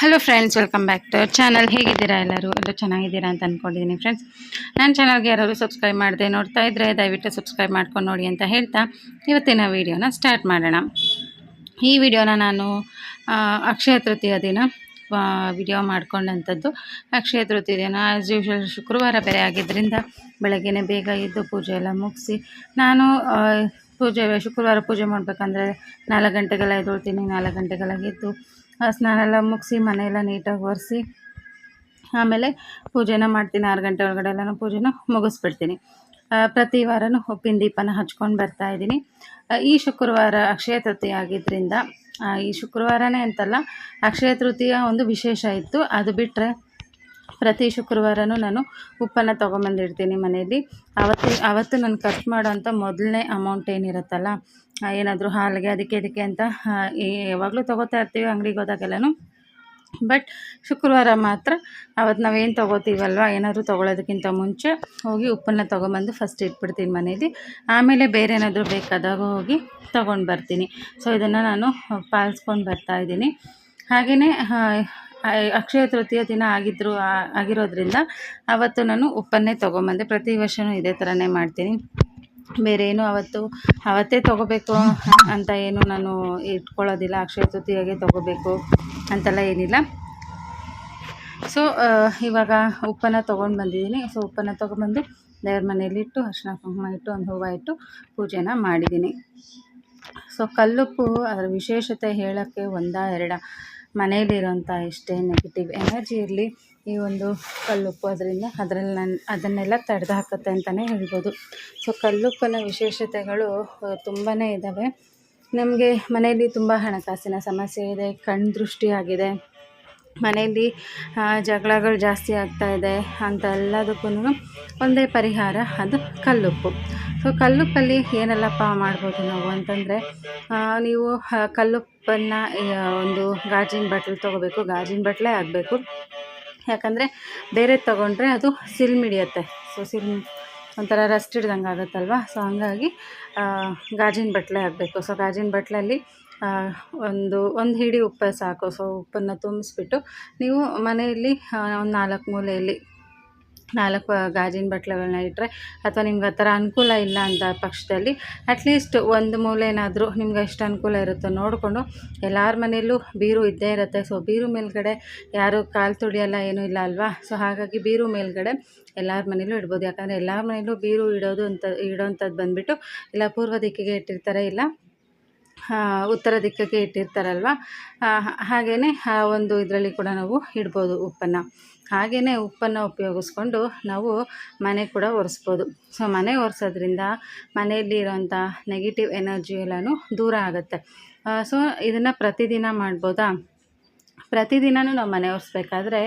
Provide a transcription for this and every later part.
Hello friends welcome back to channel ಹೇಗಿದ್ದೀರಾ ಎಲ್ಲರೂ? ಎಲ್ಲರೂ ಚೆನ್ನಾಗಿದ್ದೀರಾ ಅಂತ ಅಂದ್ಕೊಂಡಿದ್ದೀನಿ ಫ್ರೆಂಡ್ಸ್ ನನ್ನ ಚಾನಲ್ಗೆ ಯಾರಾದರೂ ಸಬ್ಸ್ಕ್ರೈಬ್ ಮಾಡಿದೆ ನೋಡ್ತಾ ಇದ್ದರೆ ದಯವಿಟ್ಟು ಸಬ್ಸ್ಕ್ರೈಬ್ ಮಾಡ್ಕೊಂಡು ನೋಡಿ ಅಂತ ಹೇಳ್ತಾ ಇವತ್ತಿನ ವೀಡಿಯೋನ ಸ್ಟಾರ್ಟ್ ಮಾಡೋಣ. ಈ ವಿಡಿಯೋನ ನಾನು ಅಕ್ಷಯ ತೃತೀಯ ದಿನ ವಿಡಿಯೋ ಮಾಡ್ಕೊಂಡಂಥದ್ದು. ಅಕ್ಷಯ ತೃತೀಯ ದಿನ ಆ್ಯಸ್ ಯೂಶ್ವಲ್ ಶುಕ್ರವಾರ ಬೇರೆ ಆಗಿದ್ದರಿಂದ ಬೆಳಗ್ಗೆ ಬೇಗ ಎದ್ದು ಪೂಜೆ ಎಲ್ಲ ಮುಗಿಸಿ ನಾನು ಪೂಜೆ, ಶುಕ್ರವಾರ ಪೂಜೆ ಮಾಡಬೇಕಂದ್ರೆ ನಾಲ್ಕು ಗಂಟೆಗೆಲ್ಲ ಎದ್ದೊಳ್ತೀನಿ, ನಾಲ್ಕು ಗಂಟೆಗೆಲ್ಲ ಎದ್ದು ಸ್ನಾನ ಎಲ್ಲ ಮುಗಿಸಿ ಮನೆಯೆಲ್ಲ ನೀಟಾಗಿ ಒರೆಸಿ ಆಮೇಲೆ ಪೂಜೆನ ಮಾಡ್ತೀನಿ ಆರು ಗಂಟೆ ಒಳಗಡೆ ಎಲ್ಲ ಪೂಜೆನ ಮುಗಿಸ್ಬಿಡ್ತೀನಿ. ಆ, ಪ್ರತಿ ವಾರನೂ ಉಪ್ಪಿನ ದೀಪನ ಹಚ್ಕೊಂಡು ಬರ್ತಾ ಇದ್ದೀನಿ. ಈ ಶುಕ್ರವಾರ ಅಕ್ಷಯ ತೃತೀಯ ಆಗಿದ್ದರಿಂದ ಈ ಶುಕ್ರವಾರನೇ ಅಂತಲ್ಲ ಅಕ್ಷಯ ತೃತೀಯ ಒಂದು ವಿಶೇಷ ಇತ್ತು. ಅದು ಬಿಟ್ಟರೆ ಪ್ರತಿ ಶುಕ್ರವಾರನೂ ನಾನು ಉಪ್ಪನ್ನು ತೊಗೊಂಬಂದಿರ್ತೀನಿ ಮನೆಯಲ್ಲಿ. ಅವತ್ತು ಅವತ್ತು ನಾನು ಖರ್ಚು ಮಾಡೋಂಥ ಮೊದಲನೇ ಅಮೌಂಟ್ ಏನಿರುತ್ತಲ್ಲ ಏನಾದರೂ ಹಾಲಿಗೆ, ಅದಕ್ಕೆ ಇದಕ್ಕೆ ಅಂತ ಯಾವಾಗಲೂ ತೊಗೋತಾ ಇರ್ತೀವಿ ಅಂಗಡಿಗೆ ಹೋದಾಗೆಲ್ಲನೂ. ಬಟ್ ಶುಕ್ರವಾರ ಮಾತ್ರ ಅವತ್ತು ನಾವೇನು ತೊಗೋತೀವಲ್ವ? ಏನಾದರೂ ತೊಗೊಳೋದಕ್ಕಿಂತ ಮುಂಚೆ ಹೋಗಿ ಉಪ್ಪನ್ನ ತೊಗೊಂಬಂದು ಫಸ್ಟ್ ಇಟ್ಬಿಡ್ತೀನಿ ಮನೇಲಿ. ಆಮೇಲೆ ಬೇರೆ ಏನಾದರೂ ಬೇಕಾದಾಗ ಹೋಗಿ ತೊಗೊಂಡು ಬರ್ತೀನಿ. ಸೊ ಇದನ್ನು ನಾನು ಪಾಲಿಸ್ಕೊಂಡು ಬರ್ತಾ ಇದ್ದೀನಿ. ಹಾಗೆಯೇ ಅಕ್ಷಯ ತೃತೀಯ ದಿನ ಆಗಿದ್ರು ಆಗಿರೋದ್ರಿಂದ ಅವತ್ತು ನಾನು ಉಪ್ಪನ್ನೇ ತೊಗೊಂಬಂದೆ. ಪ್ರತಿ ವರ್ಷವೂ ಇದೇ ಥರನೇ ಮಾಡ್ತೀನಿ. ಬೇರೆ ಏನು ಅವತ್ತು, ಅವತ್ತೇ ತೊಗೋಬೇಕು ಅಂತ ಏನು ನಾನು ಇಟ್ಕೊಳ್ಳೋದಿಲ್ಲ. ಅಕ್ಷಯ ತೃತೀಯಗೆ ತೊಗೋಬೇಕು ಅಂತೆಲ್ಲ ಏನಿಲ್ಲ. ಸೊ ಇವಾಗ ಉಪ್ಪನ್ನು ತೊಗೊಂಡು ಬಂದಿದ್ದೀನಿ. ಸೊ ಉಪ್ಪನ್ನು ತೊಗೊಂಬಂದು ದೇವ್ರ ಮನೇಲಿಟ್ಟು ಅರಿಶಿನ ಕುಂಕುಮ ಇಟ್ಟು, ಒಂದು ಹೂವು ಇಟ್ಟು ಪೂಜೆನ ಮಾಡಿದ್ದೀನಿ. ಸೊ ಕಲ್ಲುಪ್ಪು ಅದರ ವಿಶೇಷತೆ ಹೇಳೋಕ್ಕೆ ಒಂದ ಎರಡ ಮನೆಯಲ್ಲಿರೋಂಥ ಎಷ್ಟೇ ನೆಗೆಟಿವ್ ಎನರ್ಜಿ ಇರಲಿ ಈ ಒಂದು ಕಲ್ಲುಪ್ಪು ಅದರಿಂದ ಅದರಲ್ಲಿ ನನ್ನ ಅದನ್ನೆಲ್ಲ ತಡೆದು ಹಾಕುತ್ತೆ ಅಂತಲೇ ಹೇಳ್ಬೋದು. ಸೊ ಕಲ್ಲುಪ್ಪನ ವಿಶೇಷತೆಗಳು ತುಂಬಾ ಇದ್ದಾವೆ ನಮಗೆ ಮನೆಯಲ್ಲಿ ತುಂಬ ಹಣಕಾಸಿನ ಸಮಸ್ಯೆ ಇದೆ, ಕಣ್ ದೃಷ್ಟಿ ಮನೆಯಲ್ಲಿ ಜಗಳಗಳು ಜಾಸ್ತಿ ಆಗ್ತಾ ಇದೆ ಅಂತ ಎಲ್ಲದಕ್ಕೂ ಒಂದೇ ಪರಿಹಾರ, ಅದು ಕಲ್ಲುಪ್ಪು ಸೊ ಕಲ್ಲುಪ್ಪಲ್ಲಿ ಏನೆಲ್ಲಪ್ಪ ಮಾಡ್ಬೋದು ನಾವು ಅಂತಂದರೆ ನೀವು ಕಲ್ಲುಪ್ಪನ್ನು ಒಂದು ಗಾಜಿನ ಬಟ್ಲು ತೊಗೋಬೇಕು. ಗಾಜಿನ ಬಟ್ಲೇ ಆಗಬೇಕು. ಯಾಕಂದರೆ ಬೇರೆ ತೊಗೊಂಡ್ರೆ ಅದು ಸಿಲ್ ಹಿಡಿಯುತ್ತೆ ಸೊ ಸಿಲ್ ಒಂಥರ ರಸ್ಟ್ ಹಿಡ್ದಂಗೆ ಆಗುತ್ತಲ್ವ? ಸೊ ಹಂಗಾಗಿ ಗಾಜಿನ ಬಟ್ಲೆ ಆಗಬೇಕು ಸೊ ಗಾಜಿನ ಬಟ್ಲಲ್ಲಿ ಒಂದು ಒಂದು ಹಿಡಿ ಉಪ್ಪು ಸಾಕು. ಸೊ ಉಪ್ಪನ್ನು ತುಂಬಿಸ್ಬಿಟ್ಟು, ನೀವು ಮನೆಯಲ್ಲಿ ಒಂದು ನಾಲ್ಕು ಮೂಲೆಯಲ್ಲಿ ನಾಲ್ಕು ಗಾಜಿನ ಬಟ್ಲುಗಳನ್ನ ಇಟ್ಟರೆ ಅಥವಾ ನಿಮ್ಗೆ ಆ ಥರ ಅನುಕೂಲ ಇಲ್ಲ ಅಂತ ಪಕ್ಷದಲ್ಲಿ ಅಟ್ಲೀಸ್ಟ್ ಒಂದು ಮೂಲೆನಾದರೂ ನಿಮ್ಗೆ ಎಷ್ಟು ಅನುಕೂಲ ಇರುತ್ತೋ ನೋಡಿಕೊಂಡು ಎಲ್ಲರ ಮನೆಯಲ್ಲೂ ಬೀರು ಇದ್ದೇ ಇರುತ್ತೆ. ಸೊ ಬೀರು ಮೇಲ್ಗಡೆ ಯಾರು ಕಾಲು ತುಳಿಯಲ್ಲ, ಏನೂ ಇಲ್ಲ ಅಲ್ವಾ? ಸೊ ಹಾಗಾಗಿ ಬೀರು ಮೇಲ್ಗಡೆ ಎಲ್ಲರ ಮನೇಲೂ ಇಡ್ಬೋದು. ಯಾಕಂದರೆ ಎಲ್ಲರ ಮನೇಲೂ ಬೀರು ಇಡೋದು ಅಂತ ಇಡೋವಂಥದ್ದು ಬಂದುಬಿಟ್ಟು ಇಲ್ಲ ಪೂರ್ವ ದಿಕ್ಕಿಗೆ ಇಟ್ಟಿರ್ತಾರೆ ಇಲ್ಲ ಉತ್ತರ ದಿಕ್ಕಕ್ಕೆ ಇಟ್ಟಿರ್ತಾರಲ್ವ? ಹಾಗೆಯೇ ಆ, ಒಂದು ಇದರಲ್ಲಿ ಕೂಡ ನಾವು ಇಡ್ಬೋದು ಉಪ್ಪನ್ನು. ಹಾಗೆಯೇ ಉಪ್ಪನ್ನು ಉಪಯೋಗಿಸ್ಕೊಂಡು ನಾವು ಮನೆ ಕೂಡ ಒರೆಸ್ಬೋದು. ಸೊ ಮನೆ ಒರೆಸೋದ್ರಿಂದ ಮನೆಯಲ್ಲಿ ಇರೋಂಥ ನೆಗೆಟಿವ್ ಎನರ್ಜಿ ಎಲ್ಲನೂ ದೂರ ಆಗುತ್ತೆ. ಸೊ ಇದನ್ನು ಪ್ರತಿದಿನ ಮಾಡ್ಬೋದಾ? ಪ್ರತಿದಿನವೂ ನಾವು ಮನೆ ಒರೆಸ್ಬೇಕಾದ್ರೆ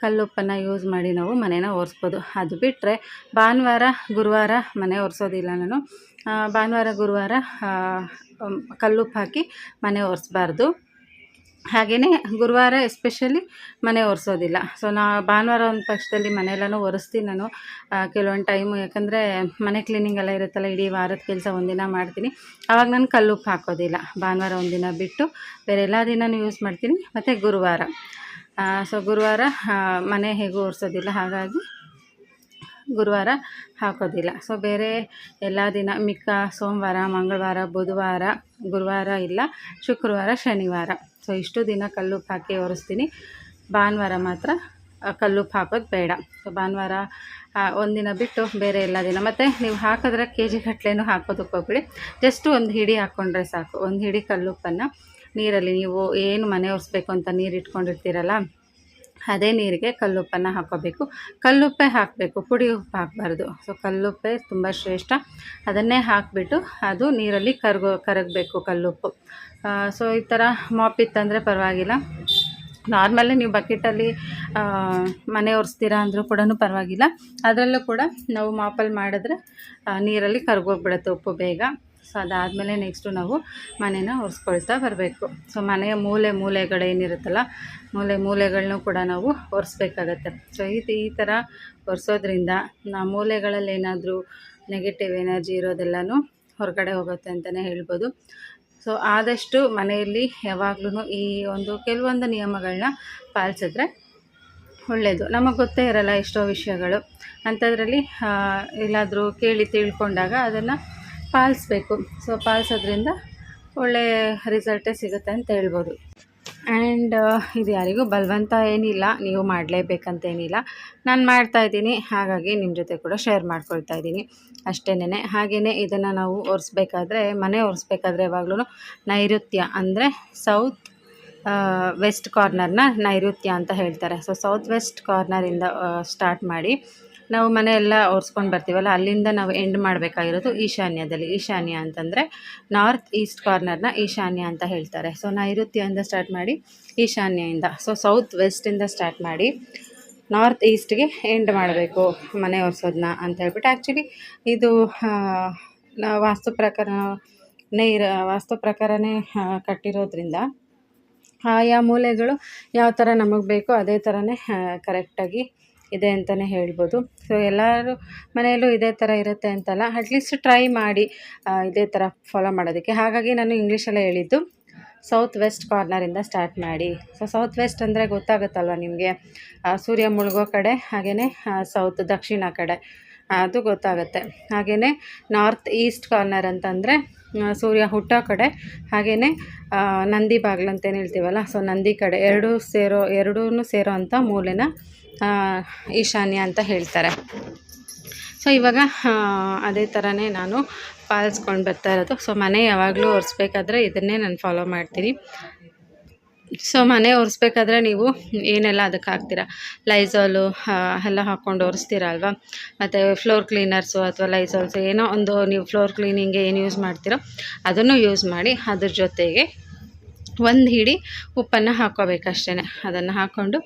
ಕಲ್ಲುಪ್ಪನ್ನು ಯೂಸ್ ಮಾಡಿ ನಾವು ಮನೇನ ಒರೆಸ್ಬೋದು. ಅದು ಬಿಟ್ಟರೆ ಭಾನುವಾರ, ಗುರುವಾರ ಮನೆ ಒರೆಸೋದಿಲ್ಲ ನಾನು. ಭಾನುವಾರ, ಗುರುವಾರ ಕಲ್ಲುಪ್ಪು ಹಾಕಿ ಮನೆ ಒರೆಸ್ಬಾರ್ದು. ಹಾಗೆಯೇ ಗುರುವಾರ ಎಸ್ಪೆಷಲಿ ಮನೆ ಒರೆಸೋದಿಲ್ಲ. ಸೊ ನಾ ಭಾನುವಾರ ಒಂದು ಪಕ್ಷದಲ್ಲಿ ಮನೆಯೆಲ್ಲನೂ ಒರೆಸ್ತೀನಿ ನಾನು. ಕೆಲವೊಂದು ಟೈಮು ಯಾಕಂದರೆ ಮನೆ ಕ್ಲೀನಿಂಗ್ ಎಲ್ಲ ಇರುತ್ತಲ್ಲ, ಇಡೀ ವಾರದ ಕೆಲಸ ಒಂದಿನ ಮಾಡ್ತೀನಿ. ಆವಾಗ ನಾನು ಕಲ್ಲುಪ್ಪು ಹಾಕೋದಿಲ್ಲ. ಭಾನುವಾರ ಒಂದಿನ ಬಿಟ್ಟು ಬೇರೆ ಎಲ್ಲ ದಿನನೂ ಯೂಸ್ ಮಾಡ್ತೀನಿ. ಮತ್ತು ಗುರುವಾರ. ಸೊ ಗುರುವಾರ ಮನೆ ಹೇಗೂ ಒರೆಸೋದಿಲ್ಲ. ಹಾಗಾಗಿ ಗುರುವಾರ ಹಾಕೋದಿಲ್ಲ. ಸೊ ಬೇರೆ ಎಲ್ಲ ದಿನ ಮಿಕ್ಕ ಸೋಮವಾರ, ಮಂಗಳವಾರ, ಬುಧವಾರ, ಗುರುವಾರ ಇಲ್ಲ, ಶುಕ್ರವಾರ, ಶನಿವಾರ. ಸೊ ಇಷ್ಟು ದಿನ ಕಲ್ಲುಪ್ಪು ಹಾಕಿ ಒರೆಸ್ತೀನಿ. ಭಾನುವಾರ ಮಾತ್ರ ಕಲ್ಲುಪ್ಪು ಹಾಕೋದು ಬೇಡ. ಸೊ ಭಾನುವಾರ ಒಂದಿನ ಬಿಟ್ಟು ಬೇರೆ ಎಲ್ಲ ದಿನ. ಮತ್ತು ನೀವು ಹಾಕಿದ್ರೆ ಕೆ ಜಿ ಗಟ್ಲೆನೂ ಹಾಕೋದಕ್ಕೆ ಹೋಗ್ಬಿಡಿ. ಜಸ್ಟ್ ಒಂದು ಹಿಡಿ ಹಾಕ್ಕೊಂಡ್ರೆ ಸಾಕು. ಒಂದು ಹಿಡಿ ಕಲ್ಲುಪ್ಪನ್ನು ನೀರಲ್ಲಿ ನೀವು ಏನು ಮನೆ ಒರೆಸ್ಬೇಕು ಅಂತ ನೀರು ಇಟ್ಕೊಂಡಿರ್ತೀರಲ್ಲ ಅದೇ ನೀರಿಗೆ ಕಲ್ಲುಪ್ಪನ್ನು ಹಾಕೋಬೇಕು. ಕಲ್ಲುಪ್ಪೆ ಹಾಕಬೇಕು. ಪುಡಿ ಉಪ್ಪು ಹಾಕಬಾರ್ದು. ಸೊ ಕಲ್ಲುಪ್ಪೆ ತುಂಬ ಶ್ರೇಷ್ಠ. ಅದನ್ನೇ ಹಾಕಿಬಿಟ್ಟು ಅದು ನೀರಲ್ಲಿ ಕರಗೋ, ಕರಗಬೇಕು ಕಲ್ಲುಪ್ಪು. ಸೊ ಈ ಥರ ಮಾಪ್ ಇತ್ತಂದರೆ ಪರವಾಗಿಲ್ಲ. ನಾರ್ಮಲಿ ನೀವು ಬಕೆಟಲ್ಲಿ ಮನೆ ಒರೆಸ್ತೀರಾ ಅಂದರೂ ಕೂಡ ಪರವಾಗಿಲ್ಲ. ಅದರಲ್ಲೂ ಕೂಡ ನಾವು ಮಾಪಲ್ಲಿ ಮಾಡಿದ್ರೆ ನೀರಲ್ಲಿ ಕರ್ಗೋಗ್ಬಿಡುತ್ತೆ ಉಪ್ಪು ಬೇಗ. ಸೊ ಅದಾದಮೇಲೆ ನೆಕ್ಸ್ಟು ನಾವು ಮನೇನ ಒರೆಸ್ಕೊಳ್ತಾ ಬರಬೇಕು. ಸೊ ಮನೆಯ ಮೂಲೆ ಮೂಲೆಗಳೇನಿರುತ್ತಲ್ಲ ಮೂಲೆ ಮೂಲೆಗಳನ್ನೂ ಕೂಡ ನಾವು ಒರೆಸ್ಬೇಕಾಗತ್ತೆ. ಸೊ ಈ ಈ ಥರ ಒರೆಸೋದ್ರಿಂದ ನಾ ಮೂಲೆಗಳಲ್ಲಿ ಏನಾದರೂ ನೆಗೆಟಿವ್ ಎನರ್ಜಿ ಇರೋದೆಲ್ಲನೂ ಹೊರಗಡೆ ಹೋಗುತ್ತೆ ಅಂತಲೇ ಹೇಳ್ಬೋದು. ಸೊ ಆದಷ್ಟು ಮನೆಯಲ್ಲಿ ಯಾವಾಗಲೂ ಈ ಒಂದು ಕೆಲವೊಂದು ನಿಯಮಗಳನ್ನ ಪಾಲಿಸಿದ್ರೆ ಒಳ್ಳೆಯದು ನಮಗೆ ಗೊತ್ತೇ ಇರಲ್ಲ ಎಷ್ಟೋ ವಿಷಯಗಳು. ಅಂಥದ್ರಲ್ಲಿ ಎಲ್ಲಾದರೂ ಕೇಳಿ ತಿಳ್ಕೊಂಡಾಗ ಅದನ್ನು ಪಾಲಿಸ್ಬೇಕು. ಸೊ ಪಾಲಿಸೋದ್ರಿಂದ ಒಳ್ಳೆಯ ರಿಸಲ್ಟೇ ಸಿಗುತ್ತೆ ಅಂತ ಹೇಳ್ಬೋದು. ಆ್ಯಂಡ್ ಇದು ಯಾರಿಗೂ ಬಲವಂತ ಏನಿಲ್ಲ. ನೀವು ಮಾಡಲೇಬೇಕಂತೇನಿಲ್ಲ. ನಾನು ಮಾಡ್ತಾಯಿದ್ದೀನಿ ಹಾಗಾಗಿ ನಿಮ್ಮ ಜೊತೆ ಕೂಡ ಶೇರ್ ಮಾಡ್ಕೊಳ್ತಾ ಇದ್ದೀನಿ. ಅಷ್ಟೇನೆ ಹಾಗೆಯೇ ಇದನ್ನು ನಾವು ಒರೆಸ್ಬೇಕಾದ್ರೆ, ಮನೆ ಒರೆಸ್ಬೇಕಾದ್ರೆ ಯಾವಾಗಲೂ ನೈಋತ್ಯ ಅಂದರೆ ಸೌತ್ ವೆಸ್ಟ್ ಕಾರ್ನರ್ನ ನೈಋತ್ಯ ಅಂತ ಹೇಳ್ತಾರೆ. ಸೊ ಸೌತ್ ವೆಸ್ಟ್ ಕಾರ್ನರಿಂದ ಸ್ಟಾರ್ಟ್ ಮಾಡಿ ನಾವು ಮನೆ ಎಲ್ಲ ಒರೆಸ್ಕೊಂಡು ಬರ್ತೀವಲ್ಲ, ಅಲ್ಲಿಂದ ನಾವು ಎಂಡ್ ಮಾಡಬೇಕಾಗಿರೋದು ಈಶಾನ್ಯದಲ್ಲಿ. ಈಶಾನ್ಯ ಅಂತಂದರೆ ನಾರ್ತ್ ಈಸ್ಟ್ ಕಾರ್ನರ್ನ ಈಶಾನ್ಯ ಅಂತ ಹೇಳ್ತಾರೆ. ಸೊ ನೈಋತ್ಯದಿಂದ ಸ್ಟಾರ್ಟ್ ಮಾಡಿ ಈಶಾನ್ಯದಿಂದ ಸೊ ಸೌತ್ ವೆಸ್ಟಿಂದ ಸ್ಟಾರ್ಟ್ ಮಾಡಿ ನಾರ್ತ್ ಈಸ್ಟ್ಗೆ ಎಂಡ್ ಮಾಡಬೇಕು ಮನೆ ಒರೆಸೋದನ್ನ ಅಂತ ಹೇಳ್ಬಿಟ್ಟು ಆ್ಯಕ್ಚುಲಿ ಇದು ವಾಸ್ತು ಪ್ರಕಾರ ನೇರ ವಾಸ್ತು ಪ್ರಕಾರನೇ ಕಟ್ಟಿರೋದ್ರಿಂದ ಆಯಾ ಮೂಲೆಗಳು ಯಾವ ಥರ ನಮಗೆ ಬೇಕೋ ಅದೇ ಥರನೇ ಕರೆಕ್ಟಾಗಿ ಇದೆ ಅಂತಲೇ ಹೇಳ್ಬೋದು. ಸೊ ಎಲ್ಲರೂ ಮನೆಯಲ್ಲೂ ಇದೇ ಥರ ಇರುತ್ತೆ ಅಂತಲ್ಲ. ಅಟ್ಲೀಸ್ಟ್ ಟ್ರೈ ಮಾಡಿ ಇದೇ ಥರ ಫಾಲೋ ಮಾಡೋದಕ್ಕೆ. ಹಾಗಾಗಿ ನಾನು ಇಂಗ್ಲೀಷಲ್ಲೇ ಹೇಳಿದ್ದು. ಸೌತ್ ವೆಸ್ಟ್ ಕಾರ್ನರಿಂದ ಸ್ಟಾರ್ಟ್ ಮಾಡಿ. ಸೊ ಸೌತ್ ವೆಸ್ಟ್ ಅಂದರೆ ಗೊತ್ತಾಗುತ್ತಲ್ವ ನಿಮಗೆ? ಸೂರ್ಯ ಮುಳುಗೋ ಕಡೆ ಹಾಗೆಯೇ ಸೌತ್ ದಕ್ಷಿಣ ಕಡೆ. ಅದು ಗೊತ್ತಾಗುತ್ತೆ. ಹಾಗೆಯೇ ನಾರ್ತ್ ಈಸ್ಟ್ ಕಾರ್ನರ್ ಅಂತಂದರೆ ಸೂರ್ಯ ಹುಟ್ಟೋ ಕಡೆ ಹಾಗೆಯೇ ನಂದಿ ಬಾಗ್ಲಂತೇನು ಹೇಳ್ತೀವಲ್ಲ? ಸೊ ನಂದಿ ಕಡೆ. ಎರಡೂ ಸೇರೋ ಎರಡೂ ಸೇರೋ ಅಂಥ ಮೂಲೆನ ಈಶಾನ್ಯ ಅಂತ ಹೇಳ್ತಾರೆ. ಸೊ ಇವಾಗ ಅದೇ ಥರನೇ ನಾನು ಪಾಲಿಸ್ಕೊಂಡು ಬರ್ತಾ ಇರೋದು. ಸೊ ಮನೆ ಯಾವಾಗಲೂ ಒರೆಸ್ಬೇಕಾದ್ರೆ ಇದನ್ನೇ ನಾನು ಫಾಲೋ ಮಾಡ್ತೀನಿ. ಸೊ ಮನೆ ಒರೆಸ್ಬೇಕಾದ್ರೆ ನೀವು ಏನೆಲ್ಲ ಅದಕ್ಕೆ ಹಾಕ್ತೀರಾ? ಲೈಝಾಲು ಎಲ್ಲ ಹಾಕ್ಕೊಂಡು ಒರೆಸ್ತೀರ ಅಲ್ವಾ? ಮತ್ತು ಫ್ಲೋರ್ ಕ್ಲೀನರ್ಸು ಅಥವಾ ಲೈಸಾಲ್ಸು ಏನೋ ಒಂದು ನೀವು ಫ್ಲೋರ್ ಕ್ಲೀನಿಂಗ್ಗೆ ಏನು ಯೂಸ್ ಮಾಡ್ತೀರೋ ಅದನ್ನು ಯೂಸ್ ಮಾಡಿ ಅದ್ರ ಜೊತೆಗೆ ಒಂದು ಹಿಡಿ ಉಪ್ಪನ್ನು ಹಾಕ್ಕೋಬೇಕಷ್ಟೇ ಅದನ್ನು ಹಾಕ್ಕೊಂಡು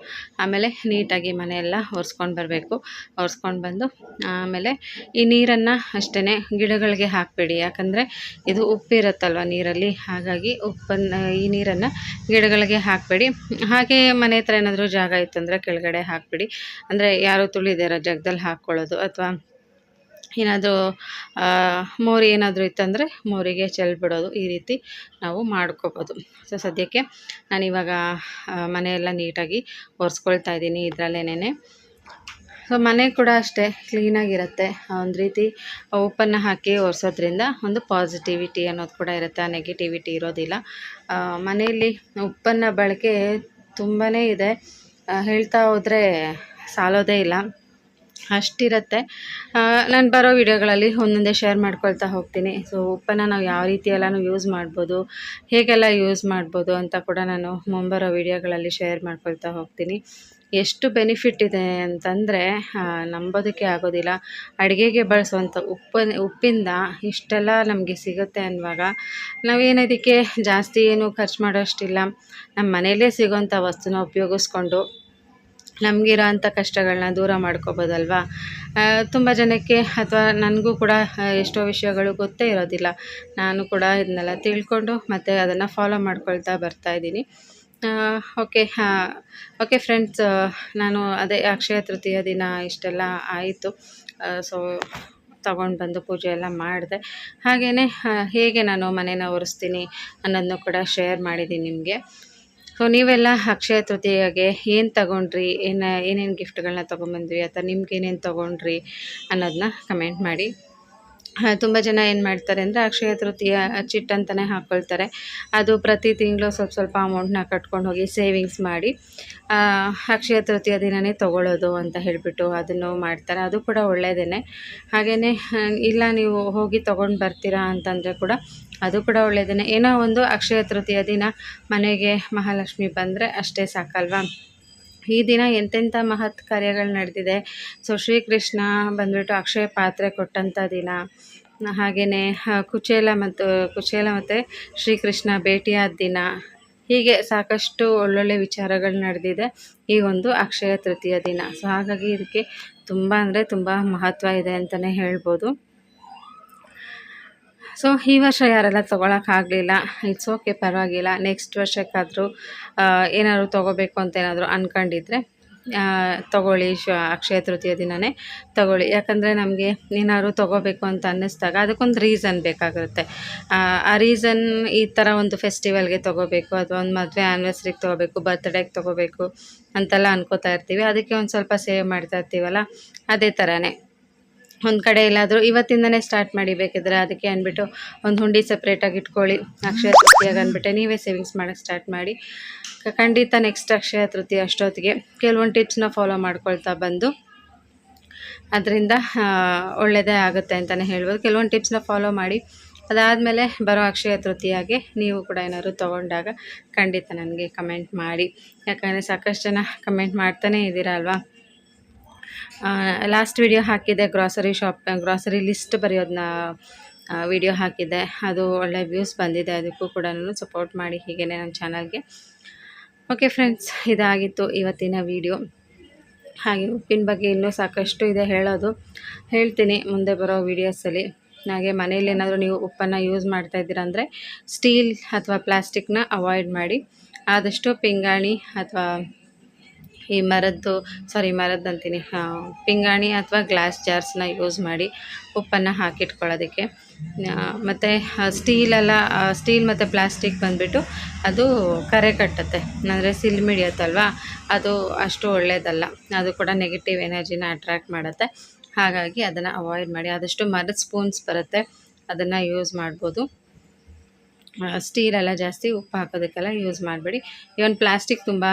ಆಮೇಲೆ ನೀಟಾಗಿ ಮನೆಯೆಲ್ಲ ಒರೆಸ್ಕೊಂಡು ಬರಬೇಕು. ಒರೆಸ್ಕೊಂಡು ಬಂದು ಆಮೇಲೆ ಈ ನೀರನ್ನು ಅಷ್ಟೇ ಗಿಡಗಳಿಗೆ ಹಾಕಬೇಡಿ. ಯಾಕಂದರೆ ಇದು ಉಪ್ಪಿರುತ್ತಲ್ವ ನೀರಲ್ಲಿ? ಹಾಗಾಗಿ ಉಪ್ಪನ್ನು, ಈ ನೀರನ್ನು ಗಿಡಗಳಿಗೆ ಹಾಕಬೇಡಿ. ಹಾಗೆ ಮನೆ ಹತ್ರ ಏನಾದರೂ ಜಾಗ ಇತ್ತು ಅಂದರೆ ಕೆಳಗಡೆ ಹಾಕಿಬಿಡಿ. ಅಂದರೆ ಯಾರು ತುಳಿದಿರೋ ಜಾಗದಲ್ಲಿ ಹಾಕ್ಕೊಳ್ಳೋದು ಅಥವಾ ಏನಾದರೂ ಮೋರಿ ಏನಾದರೂ ಇತ್ತಂದರೆ ಮೋರಿಗೆ ಚೆಲ್ಬಿಡೋದು ಈ ರೀತಿ ನಾವು ಮಾಡ್ಕೋಬೋದು. ಸೊ ಸದ್ಯಕ್ಕೆ ನಾನಿವಾಗ ಮನೆಯೆಲ್ಲ ನೀಟಾಗಿ ಒರೆಸ್ಕೊಳ್ತಾ ಇದ್ದೀನಿ ಇದರಲ್ಲೇನೆ ಸೊ ಮನೆ ಕೂಡ ಅಷ್ಟೇ ಕ್ಲೀನಾಗಿರುತ್ತೆ. ಒಂದು ರೀತಿ ಉಪ್ಪನ್ನು ಹಾಕಿ ಒರೆಸೋದ್ರಿಂದ ಒಂದು ಪಾಸಿಟಿವಿಟಿ ಅನ್ನೋದು ಕೂಡ ಇರುತ್ತೆ, ಆ ನೆಗೆಟಿವಿಟಿ ಇರೋದಿಲ್ಲ. ಮನೆಯಲ್ಲಿ ಉಪ್ಪನ್ನು ಬಳಕೆ ತುಂಬಾ ಇದೆ. ಹೇಳ್ತಾ ಹೋದರೆ ಸಾಲೋದೇ ಇಲ್ಲ. ಅಷ್ಟಿರುತ್ತೆ. ನಾನು ಬರೋ ವಿಡಿಯೋಗಳಲ್ಲಿ ಒಂದೊಂದೇ ಶೇರ್ ಮಾಡ್ಕೊಳ್ತಾ ಹೋಗ್ತೀನಿ. ಸೊ ಉಪ್ಪನ್ನು ನಾವು ಯಾವ ರೀತಿ ಎಲ್ಲನೂ ಯೂಸ್ ಮಾಡ್ಬೋದು, ಹೇಗೆಲ್ಲ ಯೂಸ್ ಮಾಡ್ಬೋದು ಅಂತ ಕೂಡ ನಾನು ಮುಂಬರೋ ವಿಡಿಯೋಗಳಲ್ಲಿ ಶೇರ್ ಮಾಡ್ಕೊಳ್ತಾ ಹೋಗ್ತೀನಿ. ಎಷ್ಟು ಬೆನಿಫಿಟ್ ಇದೆ ಅಂತಂದರೆ ನಂಬೋದಕ್ಕೆ ಆಗೋದಿಲ್ಲ. ಅಡುಗೆಗೆ ಬಳಸುವಂಥ ಉಪ್ಪ ಉಪ್ಪಿಂದ ಇಷ್ಟೆಲ್ಲ ನಮಗೆ ಸಿಗುತ್ತೆ ಅನ್ನುವಾಗ ನಾವೇನದಕ್ಕೆ ಜಾಸ್ತಿ ಏನು ಖರ್ಚು ಮಾಡೋಷ್ಟಿಲ್ಲ. ನಮ್ಮ ಮನೆಯಲ್ಲೇ ಸಿಗೋಂಥ ವಸ್ತುನ ಉಪಯೋಗಿಸ್ಕೊಂಡು ನಮಗಿರೋ ಅಂಥ ಕಷ್ಟಗಳನ್ನ ದೂರ ಮಾಡ್ಕೋಬೋದಲ್ವಾ? ತುಂಬ ಜನಕ್ಕೆ ಅಥವಾ ನನಗೂ ಕೂಡ ಎಷ್ಟೋ ವಿಷಯಗಳು ಗೊತ್ತೇ ಇರೋದಿಲ್ಲ. ನಾನು ಕೂಡ ಇದನ್ನೆಲ್ಲ ತಿಳ್ಕೊಂಡು ಮತ್ತು ಅದನ್ನು ಫಾಲೋ ಮಾಡ್ಕೊಳ್ತಾ ಬರ್ತಾಯಿದ್ದೀನಿ ಓಕೆ ಹಾಂ ಓಕೆ ಫ್ರೆಂಡ್ಸ್ ನಾನು ಅದೇ ಅಕ್ಷಯ ತೃತೀಯ ದಿನ ಇಷ್ಟೆಲ್ಲ ಆಯಿತು. ಸೊ ತಗೊಂಡು ಬಂದು ಪೂಜೆ ಎಲ್ಲ ಮಾಡಿದೆ. ಹಾಗೆಯೇ ಹೇಗೆ ನಾನು ಮನೇನ ಒರೆಸ್ತೀನಿ ಅನ್ನೋದನ್ನು ಕೂಡ ಶೇರ್ ಮಾಡಿದ್ದೀನಿ ನಿಮಗೆ. ಸೊ ನೀವೆಲ್ಲ ಅಕ್ಷಯ ತೃತೀಯಗೆ ಏನು ತಗೊಂಡ್ರಿ? ಏನು ಏನೇನು ಗಿಫ್ಟ್ಗಳನ್ನ ತೊಗೊಂಬಂದ್ವಿ ಅಥವಾ ನಿಮ್ಗೆ ಏನೇನು ತೊಗೊಂಡ್ರಿ ಅನ್ನೋದನ್ನ ಕಮೆಂಟ್ ಮಾಡಿ. ತುಂಬ ಜನ ಏನು ಮಾಡ್ತಾರೆ ಅಂದರೆ ಅಕ್ಷಯ ತೃತೀಯ ಚಿಟ್ ಅಂತಲೇ ಹಾಕ್ಕೊಳ್ತಾರೆ ಅದು ಪ್ರತಿ ತಿಂಗಳು ಸ್ವಲ್ಪ ಸ್ವಲ್ಪ ಅಮೌಂಟ್ನ ಕಟ್ಕೊಂಡು ಹೋಗಿ ಸೇವಿಂಗ್ಸ್ ಮಾಡಿ ಅಕ್ಷಯ ತೃತೀಯ ದಿನವೇ ತೊಗೊಳ್ಳೋದು ಅಂತ ಹೇಳಿಬಿಟ್ಟು ಅದನ್ನು ಮಾಡ್ತಾರೆ. ಅದು ಕೂಡ ಒಳ್ಳೆಯದೇ ಹಾಗೆಯೇ ಇಲ್ಲ ನೀವು ಹೋಗಿ ತೊಗೊಂಡು ಬರ್ತೀರಾ ಅಂತಂದರೆ ಕೂಡ ಅದು ಕೂಡ ಒಳ್ಳೆಯದೇ ಏನೋ ಒಂದು ಅಕ್ಷಯ ತೃತೀಯ ದಿನ ಮನೆಗೆ ಮಹಾಲಕ್ಷ್ಮಿ ಬಂದರೆ ಅಷ್ಟೇ ಸಾಕಲ್ವಾ? ಈ ದಿನ ಎಂತೆಂಥ ಮಹತ್ ಕಾರ್ಯಗಳು ನಡೆದಿದೆ. ಸೊ, ಶ್ರೀಕೃಷ್ಣ ಬಂದ್ಬಿಟ್ಟು ಅಕ್ಷಯ ಪಾತ್ರೆ ಕೊಟ್ಟಂಥ ದಿನ. ಹಾಗೆಯೇ ಕುಚೇಲ ಮತ್ತು ಕುಚೇಲ ಮತ್ತು ಶ್ರೀಕೃಷ್ಣ ಭೇಟಿಯಾದ ದಿನ. ಹೀಗೆ ಸಾಕಷ್ಟು ಒಳ್ಳೊಳ್ಳೆ ವಿಚಾರಗಳು ನಡೆದಿದೆ ಈ ಒಂದು ಅಕ್ಷಯ ತೃತೀಯ ದಿನ. ಸೊ, ಹಾಗಾಗಿ ಇದಕ್ಕೆ ತುಂಬ ಅಂದರೆ ತುಂಬ ಮಹತ್ವ ಇದೆ ಅಂತಲೇ ಹೇಳ್ಬೋದು. ಸೊ ಈ ವರ್ಷ ಯಾರೆಲ್ಲ ತೊಗೊಳಕ್ಕಾಗಲಿಲ್ಲ ಇಟ್ಸ್ ಓಕೆ ಪರವಾಗಿಲ್ಲ. ನೆಕ್ಸ್ಟ್ ವರ್ಷಕ್ಕಾದರೂ ಏನಾದರೂ ತೊಗೋಬೇಕು ಅಂತ ಏನಾದರೂ ಅಂದ್ಕೊಂಡಿದ್ರೆ ತಗೊಳ್ಳಿ ಶ ಅಕ್ಷಯ ತೃತೀಯ ದಿನವೇ ತಗೊಳ್ಳಿ. ಯಾಕಂದರೆ ನಮಗೆ ಏನಾದ್ರು ತೊಗೋಬೇಕು ಅಂತ ಅನ್ನಿಸ್ದಾಗ ಅದಕ್ಕೊಂದು ರೀಸನ್ ಬೇಕಾಗುತ್ತೆ ಆ, ರೀಸನ್ ಈ ಥರ ಒಂದು ಫೆಸ್ಟಿವಲ್ಗೆ ತೊಗೋಬೇಕು ಅಥವಾ ಒಂದು ಮದುವೆ ಆ್ಯನಿವರ್ಸರಿಗೆ ತೊಗೋಬೇಕು ಬರ್ತ್ಡೇಗೆ ತೊಗೋಬೇಕು ಅಂತೆಲ್ಲ ಅನ್ಕೋತಾ ಇರ್ತೀವಿ. ಅದಕ್ಕೆ ಒಂದು ಸ್ವಲ್ಪ ಸೇವ್ ಮಾಡ್ತಾ ಇರ್ತೀವಲ್ಲ ಅದೇ ಥರನೇ ಒಂದು ಕಡೆ ಎಲ್ಲಾದರೂ ಇವತ್ತಿಂದನೇ ಸ್ಟಾರ್ಟ್ ಮಾಡಿ ಬೇಕಿದ್ರೆ ಅದಕ್ಕೆ ಅಂದ್ಬಿಟ್ಟು ಒಂದು ಹುಂಡಿ ಸಪ್ರೇಟಾಗಿ ಇಟ್ಕೊಳ್ಳಿ. ಅಕ್ಷಯ ತೃತೀಯಾಗ ಅಂದ್ಬಿಟ್ಟೆ, ನೀವೇ ಸೇವಿಂಗ್ಸ್ ಮಾಡೋಕ್ಕೆ ಸ್ಟಾರ್ಟ್ ಮಾಡಿ. ಖಂಡಿತ ನೆಕ್ಸ್ಟ್ ಅಕ್ಷಯ ತೃತೀಯ ಅಷ್ಟೊತ್ತಿಗೆ ಕೆಲವೊಂದು ಟಿಪ್ಸ್ನ ಫಾಲೋ ಮಾಡ್ಕೊಳ್ತಾ ಬಂದು. ಅದರಿಂದ ಒಳ್ಳೆಯದೇ ಆಗುತ್ತೆ ಅಂತಲೇ ಹೇಳ್ಬೋದು. ಕೆಲವೊಂದು ಟಿಪ್ಸ್ನ ಫಾಲೋ ಮಾಡಿ. ಅದಾದಮೇಲೆ ಬರೋ ಅಕ್ಷಯ ತೃತೀಯಾಗೆ ನೀವು ಕೂಡ ಏನಾದ್ರು ತೊಗೊಂಡಾಗ ಖಂಡಿತ ನನಗೆ ಕಮೆಂಟ್ ಮಾಡಿ. ಯಾಕಂದರೆ ಸಾಕಷ್ಟು ಜನ ಕಮೆಂಟ್ ಮಾಡ್ತಾನೇ ಇದ್ದೀರಾ ಅಲ್ವಾ? ಲಾಸ್ಟ್ ವಿಡಿಯೋ ಹಾಕಿದ್ದೆ ಗ್ರಾಸರಿ ಶಾಪ್ ಗ್ರಾಸರಿ ಲಿಸ್ಟ್ ಬರೆಯೋದನ್ನ ವಿಡಿಯೋ ಹಾಕಿದ್ದೆ. ಅದು ಒಳ್ಳೆ ವ್ಯೂಸ್ ಬಂದಿದೆ, ಅದಕ್ಕೂ ಕೂಡ ಸಪೋರ್ಟ್ ಮಾಡಿ ಹೀಗೇ ನನ್ನ ಚಾನಲ್ಗೆ ಓಕೆ ಫ್ರೆಂಡ್ಸ್ ಇದಾಗಿತ್ತು ಇವತ್ತಿನ ವಿಡಿಯೋ ಹಾಗೆ ಉಪ್ಪಿನ ಬಗ್ಗೆ ಇನ್ನೂ ಸಾಕಷ್ಟು ಇದೆ ಹೇಳೋದು. ಹೇಳ್ತೀನಿ ಮುಂದೆ ಬರೋ ವೀಡಿಯೋಸಲ್ಲಿ ಹಾಗೆ ಮನೇಲಿ ಏನಾದರೂ ನೀವು ಉಪ್ಪನ್ನು ಯೂಸ್ ಮಾಡ್ತಾ ಇದ್ದೀರಾ ಅಂದರೆ ಸ್ಟೀಲ್ ಅಥವಾ ಪ್ಲಾಸ್ಟಿಕ್ನ ಅವಾಯ್ಡ್ ಮಾಡಿ. ಆದಷ್ಟು ಪಿಂಗಾಣಿ ಅಥವಾ ಈ ಮರದ್ದು ಸಾರಿ ಮರದ್ದು ಅಂತೀನಿ. ಪಿಂಗಾಣಿ ಅಥವಾ ಗ್ಲಾಸ್ ಜಾರ್ಸ್ನ ಯೂಸ್ ಮಾಡಿ ಉಪ್ಪನ್ನು ಹಾಕಿಟ್ಕೊಳ್ಳೋದಕ್ಕೆ. ಮತ್ತು ಸ್ಟೀಲೆಲ್ಲ ಸ್ಟೀಲ್ ಮತ್ತು ಪ್ಲಾಸ್ಟಿಕ್ ಬಂದುಬಿಟ್ಟು ಅದು ಕರೆ ಕಟ್ಟುತ್ತೆ. ಅಂದರೆ ಸಿಲ್ ಮಿಡಿಯುತ್ತಲ್ವಾ? ಅದು ಅಷ್ಟು ಒಳ್ಳೆಯದಲ್ಲ ಅದು ಕೂಡ ನೆಗೆಟಿವ್ ಎನರ್ಜಿನ ಅಟ್ರ್ಯಾಕ್ಟ್ ಮಾಡುತ್ತೆ. ಹಾಗಾಗಿ ಅದನ್ನು ಅವಾಯ್ಡ್ ಮಾಡಿ. ಆದಷ್ಟು ಮರದ ಸ್ಪೂನ್ಸ್ ಬರುತ್ತೆ. ಅದನ್ನು ಯೂಸ್ ಮಾಡ್ಬೋದು. ಸ್ಟೀಲ್ ಎಲ್ಲ ಜಾಸ್ತಿ ಉಪ್ಪು ಹಾಕೋದಕ್ಕೆಲ್ಲ ಯೂಸ್ ಮಾಡಬೇಡಿ. ಇವನ್ ಪ್ಲಾಸ್ಟಿಕ್ ತುಂಬ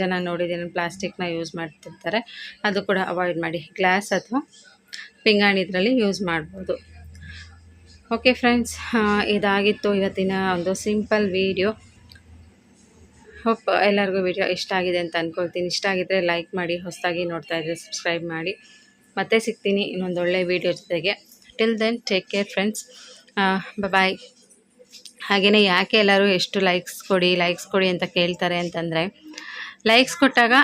ಜನ ನೋಡಿದ್ದೀನಿ ಪ್ಲಾಸ್ಟಿಕ್ನ ಯೂಸ್ ಮಾಡ್ತಿರ್ತಾರೆ. ಅದು ಕೂಡ ಅವಾಯ್ಡ್ ಮಾಡಿ. ಗ್ಲಾಸ್ ಅಥವಾ ಪಿಂಗಾಣಿ ಇದರಲ್ಲಿ ಯೂಸ್ ಮಾಡ್ಬೋದು. ಓಕೆ ಫ್ರೆಂಡ್ಸ್ ಇದಾಗಿತ್ತು ಇವತ್ತಿನ ಒಂದು ಸಿಂಪಲ್ ವೀಡಿಯೋ ಹೋಪ್ ಎಲ್ಲರಿಗೂ ವಿಡಿಯೋ ಇಷ್ಟ ಆಗಿದೆ ಅಂತ ಅಂದ್ಕೊಳ್ತೀನಿ ಇಷ್ಟ ಆಗಿದ್ದರೆ ಲೈಕ್ ಮಾಡಿ, ಹೊಸದಾಗಿ ನೋಡ್ತಾ ಇದ್ದರೆ ಸಬ್ಸ್ಕ್ರೈಬ್ ಮಾಡಿ. ಮತ್ತೆ ಸಿಗ್ತೀನಿ ಇನ್ನೊಂದು ಒಳ್ಳೆ ವೀಡಿಯೋ ಜೊತೆಗೆ. Till then take care friends bye ಹಾಗೆಯೇ ಯಾಕೆ ಎಲ್ಲರೂ ಎಷ್ಟು ಲೈಕ್ಸ್ ಕೊಡಿ ಲೈಕ್ಸ್ ಕೊಡಿ ಅಂತ ಕೇಳ್ತಾರೆ ಅಂತಂದರೆ ಲೈಕ್ಸ್ ಕೊಟ್ಟಾಗ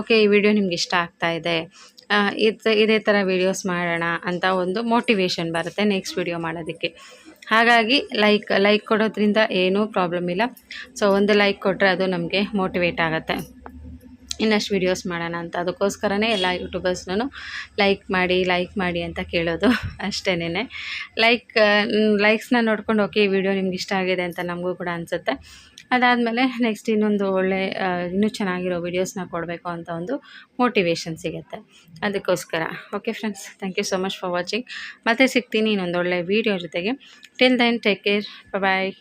ಓಕೆ ಈ ವಿಡಿಯೋ ನಿಮ್ಗೆ ಇಷ್ಟ ಆಗ್ತಾ ಇದೆ ಇದು, ಇದೇ ಥರ ವೀಡಿಯೋಸ್ ಮಾಡೋಣ ಅಂತ ಒಂದು ಮೋಟಿವೇಶನ್ ಬರುತ್ತೆ ನೆಕ್ಸ್ಟ್ ವಿಡಿಯೋ ಮಾಡೋದಕ್ಕೆ. ಹಾಗಾಗಿ ಲೈಕ್ ಲೈಕ್ ಕೊಡೋದ್ರಿಂದ ಏನೂ ಪ್ರಾಬ್ಲಮ್ ಇಲ್ಲ. ಸೊ ಒಂದು ಲೈಕ್ ಕೊಟ್ಟರೆ ಅದು ನಮಗೆ ಮೋಟಿವೇಟ್ ಆಗುತ್ತೆ. ಇನ್ನಷ್ಟು ವೀಡಿಯೋಸ್ ಮಾಡೋಣ ಅಂತ. ಅದಕ್ಕೋಸ್ಕರನೇ ಎಲ್ಲ ಯೂಟ್ಯೂಬರ್ಸ್ನೂ ಲೈಕ್ ಮಾಡಿ ಲೈಕ್ ಮಾಡಿ ಅಂತ ಕೇಳೋದು ಅಷ್ಟೇನೆ ಲೈಕ್ ಲೈಕ್ಸ್ನ ನೋಡ್ಕೊಂಡು ಓಕೆ ಈ ವಿಡಿಯೋ ನಿಮ್ಗೆ ಇಷ್ಟ ಆಗಿದೆ ಅಂತ ನಮಗೂ ಕೂಡ ಅನಿಸುತ್ತೆ. ಅದಾದಮೇಲೆ ನೆಕ್ಸ್ಟ್ ಇನ್ನೊಂದು ಒಳ್ಳೆ ಇನ್ನೂ ಚೆನ್ನಾಗಿರೋ ವೀಡಿಯೋಸ್ನ ಕೊಡಬೇಕು ಅಂತ ಒಂದು ಮೋಟಿವೇಶನ್ ಸಿಗುತ್ತೆ. ಅದಕ್ಕೋಸ್ಕರ. Okay friends thank you so much for watching ಮತ್ತೆ ಸಿಗ್ತೀನಿ ಇನ್ನೊಂದು ಒಳ್ಳೆ ವೀಡಿಯೋ ಜೊತೆಗೆ. Till then take care bye